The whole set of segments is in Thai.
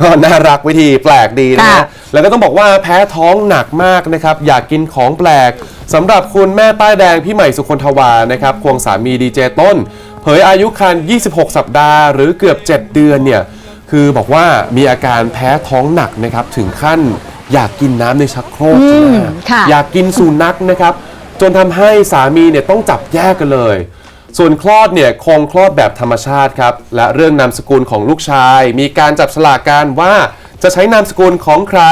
ก็น่ารักวิธีแปลกดีนะค่ะ ฮะแล้วก็ต้องบอกว่าแพ้ท้องหนักมากนะครับ อยากกินของแปลกสำหรับคุณแม่ป้ายแดงพี่ใหม่สุคนทวานะครับควงสามีดีเจต้น เผยอายุครรภ์26 สัปดาห์ หรือเกือบ 7 เดือนเนี่ยคือบอกว่ามีอาการแพ้ท้องหนักนะครับถึงขั้นอยากกินน้ำในชักโครกใช่ไหมฮะ ค่ะ อยากกินสุนัขนะครับ จนทำให้สามีเนี่ยต้องจับแยกกันเลย ส่วนคลอดเนี่ยคงคลอดแบบธรรมชาติครับ และเรื่องนามสกุลของลูกชาย มีการจับฉลากกันว่าจะใช้นามสกุลของใคร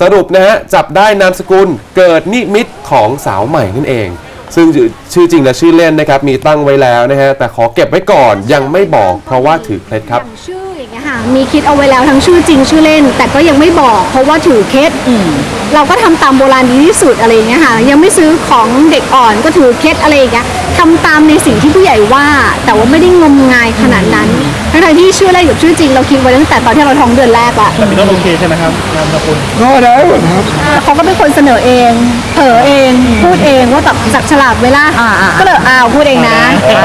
สรุปนะฮะจับได้นามสกุลเกิดนิมิตของสาวใหม่นั่นเอง ซึ่งชื่อจริงและชื่อเล่นนะครับมีตั้งไว้แล้วนะฮะแต่ขอเก็บไว้ก่อนยังไม่บอกเพราะว่าถือเคล็ดครับ อย่างชื่ออย่างเงี้ยค่ะมีคิดเอาไว้แล้วทั้งชื่อจริงชื่อเล่น แต่ก็ยังไม่บอก เพราะว่าถือเคสเราก็ทำตามโบราณดีที่สุดอะไรอย่างเงี้ยค่ะยังไม่ซื้อของเด็กอ่อนก็ถือเคสอะไรอย่างเงี้ย ทำตามในสิ่งที่ผู้ใหญ่ว่า แต่ว่าไม่ได้งมงายขนาดนั้นทั้งๆที่ชื่อเล่นกับชื่อจริงเราคิดไว้ตั้งแต่ตอนที่เราท้องเดือนแรกละแต่พี่ต้นโอเคใช่ไหมครับนามสกุลก็ได้หมดครับ เขาก็เป็นคนเสนอเองเผลอเองพูดเองว่าแบบจับฉลากเวลาอ่าๆก็เลยอ้าวพูดเองนะ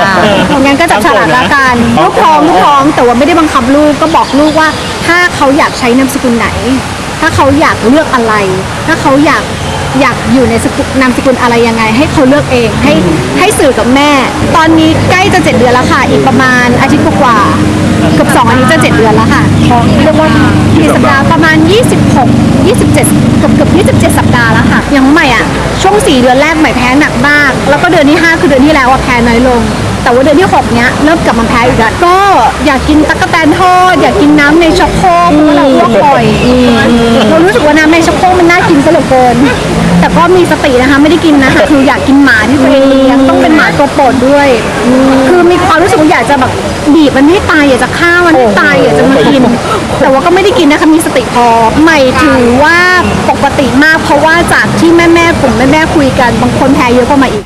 อ่างั้นก็จับฉลากละกันลูกท้องลูกท้องแต่ว่าไม่ได้บังคับลูกก็บอกลูกว่า ถ้าเขาอยากใช้นามสกุลไหน ถ้าเขาอยากเลือกอะไร ถ้าเขาอยาก อยากอยู่ในสกุลนามสกุลอะไรยังไง ให้เขาเลือกเองให้ให้สื่อกับแม่ ตอนนี้ใกล้จะเจ็ดเดือนแล้วค่ะ อีกประมาณอาทิตย์กว่าๆเกือบสองอาทิตย์จะเจ็ดเดือนแล้วค่ะเรียกว่ากี่สัปดาห์ประมาณ 26 27เกือบเกือบ27 สัปดาห์แล้วค่ะยังใหม่อะช่วง 4 เดือนแรกใหม่แพ้หนักมาก แล้วก็เดือนที่ 5 คือเดือนที่แล้วอะแพ้น้อยลง แต่ว่าเดือนที่ 6 เนี้ยเริ่มกลับมาแพ้อีกแล้วก็อยากกินตั๊กแตนทอดอยากกินน้ำในช็อกโครกเพราะว่าเราอ้วกบ่อยเรารู้สึกว่าน้ำในช็อกโครกมันน่ากินซะเหลือเกิน แต่ก็มีสตินะคะ ไม่ได้กินนะคะคืออยากกินหมาที่ตัวเองเลี้ยงต้องเป็นหมาตัวโปรดด้วย คือมีความรู้สึกว่าอยากจะแบบบีบมันให้ตายอยากจะฆ่ามันให้ตายอยากจะมากิน แต่ว่าก็ไม่ได้กินนะคะมีสติพอใหม่ถือว่าปกติมากเพราะว่าจากที่แม่แม่ๆกลุ่มแม่แม่คุยกันบางคนแพ้เยอะกว่าใหม่อีก